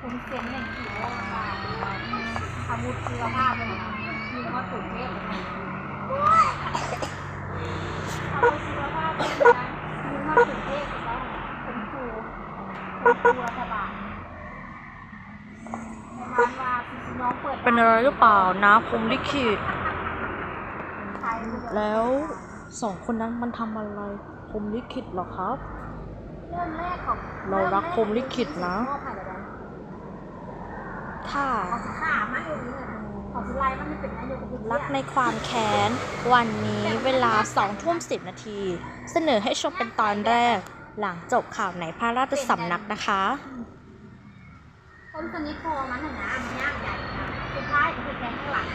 ผมเสียงหนึ่งถือว่าอามูดเชื่อภาพเลยนะมีว่าถูกเล่นอมูดเชื่อภาพเลยนะมีว่าถูกเล่แล้วผมกูผมกูรัฐบาลเป็นอะไรหรือเปล่านะคมลิขิตแล้วสองคนนั้นมันทำอะไรคมลิขิตหรอครับ เรารักคมลิขิตนะ มอบให้เลยนะถ้าขอสิขามาอยู่นี่เลยขอสิไลน์มันไม่เป็นนายกกับพี่รักในความแค้น วันนี้เวลาสองทุ่มสิบนาที เสนอให้ชมเป็นตอนแรก หลังจบข่าวในพระราชสำนักนะคะต้นสนิทคอมันน่ะนะมันยากใหญ่นะสุดท้ายก็คือแทงข้างหลัง